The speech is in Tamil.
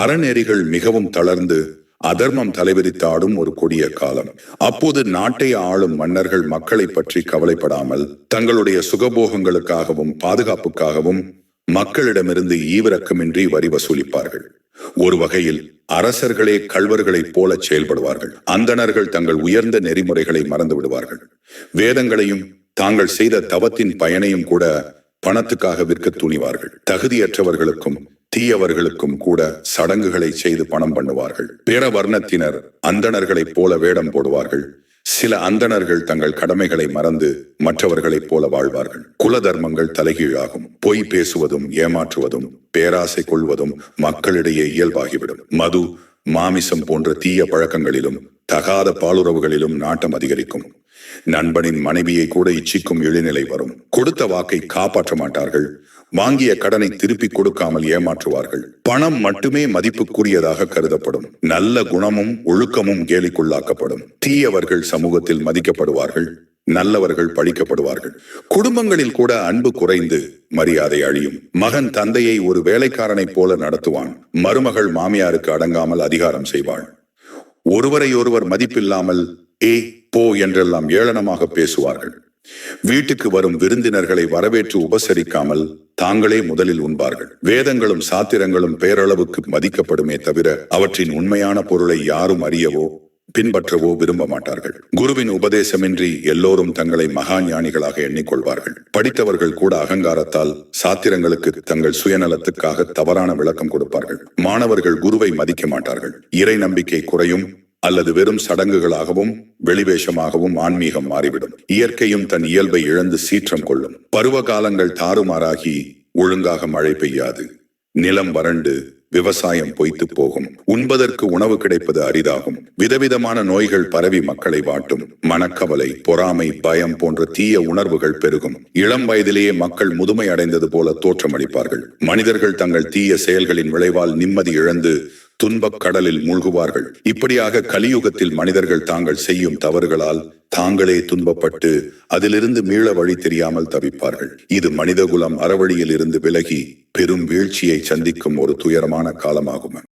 அறநெறிகள் மிகவும் தளர்ந்து அதர்மம் தலைவிரித்தாடும் ஒரு கொடிய காலம். அப்போது நாட்டை ஆளும் மன்னர்கள் மக்களை பற்றி கவலைப்படாமல் தங்களுடைய சுகபோகங்களுக்காகவும் பாதுகாப்புக்காகவும் மக்களிடமிருந்து ஈவிரக்கமின்றி வரி வசூலிப்பார்கள். ஒரு வகையில் அரசர்களே கல்வர்களைப் போல செயல்படுவார்கள். அந்தணர்கள் தங்கள் உயர்ந்த நெறிமுறைகளை மறந்து விடுவார்கள். வேதங்களையும் தாங்கள் செய்த தவத்தின் பயனையும் கூட பணத்துக்காக விற்க துணிவார்கள். தகுதியற்றவர்களுக்கும் தீயவர்களுக்கும் கூட சடங்குகளை செய்து பணம் பண்ணுவார்கள். பிற வர்ணத்தினர் அந்தணர்களைப் போல வேடம் போடுவார்கள். சில அந்தணர்கள் தங்கள் கடமைகளை மறந்து மற்றவர்களைப் போல வாழ்வார்கள். குல தர்மங்கள் தலைகீழாகும். பொய் பேசுவதும் ஏமாற்றுவதும் பேராசை கொள்வதும் மக்களிடையே இயல்பாகிவிடும். மது மாமிசம் போன்ற தீய பழக்கங்களிலும் தகாத பாலுறவுகளிலும் நாட்டம் அதிகரிக்கும். நண்பனின் மனைவியை கூட இச்சிக்கும் இழிநிலை வரும். கொடுத்த வாக்கை காப்பாற்ற மாட்டார்கள். வாங்கிய கடனை திருப்பி கொடுக்காமல் ஏமாற்றுவார்கள். பணம் மட்டுமே மதிப்புக்குரியதாக கருதப்படும். நல்ல குணமும் ஒழுக்கமும் கேலிக்குள்ளாக்கப்படும். தீயவர்கள் சமூகத்தில் மதிக்கப்படுவார்கள். நல்லவர்கள் பழிக்கப்படுவார்கள். குடும்பங்களில் கூட அன்பு குறைந்து மரியாதை அழியும். மகன் தந்தையை ஒரு வேலைக்காரனைப் போல நடத்துவான். மருமகள் மாமியாருக்கு அடங்காமல் அதிகாரம் செய்வாள். ஒருவரை ஒருவர் மதிப்பில்லாமல் ஏ போ என்றெல்லாம் ஏளனமாக பேசுவார்கள். வீட்டுக்கு வரும் விருந்தினர்களை வரவேற்று உபசரிக்காமல் தாங்களே முதலில் உண்பார்கள். வேதங்களும் சாத்திரங்களும் பேரளவுக்கு மதிக்கப்படுமே தவிர அவற்றின் உண்மையான பொருளை யாரும் அறியவோ பின்பற்றவோ விரும்ப மாட்டார்கள். குருவின் உபதேசமின்றி எல்லோரும் தங்களை மகா ஞானிகளாக எண்ணிக்கொள்வார்கள். படித்தவர்கள் கூட அகங்காரத்தால் சாத்திரங்களுக்கு தங்கள் சுயநலத்துக்காக தவறான விளக்கம் கொடுப்பார்கள். மாணவர்கள் குருவை மதிக்க மாட்டார்கள். இறை நம்பிக்கை குறையும் அல்லது வெறும் சடங்குகளாகவும் வெளிவேஷமாகவும் ஆன்மீகம் மாறிவிடும். இயற்கையும் தன் இயல்பை இழந்து சீற்றம் கொள்ளும். பருவ காலங்கள் தாறுமாறாகி ஒழுங்காக மழை பெய்யாது. நிலம் வறண்டு விவசாயம் பொய்த்து போகும். உண்பதற்கு உணவு கிடைப்பது அரிதாகும். விதவிதமான நோய்கள் பரவி மக்களை வாட்டும். மனக்கவலை பொறாமை பயம் போன்ற தீய உணர்வுகள் பெருகும். இளம் வயதிலேயே மக்கள் முதுமை அடைந்தது போல தோற்றமளிப்பார்கள். மனிதர்கள் தங்கள் தீய செயல்களின் விளைவால் நிம்மதி இழந்து துன்பக் கடலில் மூழ்குவார்கள். இப்படியாக கலியுகத்தில் மனிதர்கள் தாங்கள் செய்யும் தவறுகளால் தாங்களே துன்பப்பட்டு அதிலிருந்து மீள வழி தெரியாமல் தவிப்பார்கள். இது மனிதகுலம் அறவழியில் இருந்து விலகி பெரும் வீழ்ச்சியை சந்திக்கும் ஒரு துயரமான காலமாகும்.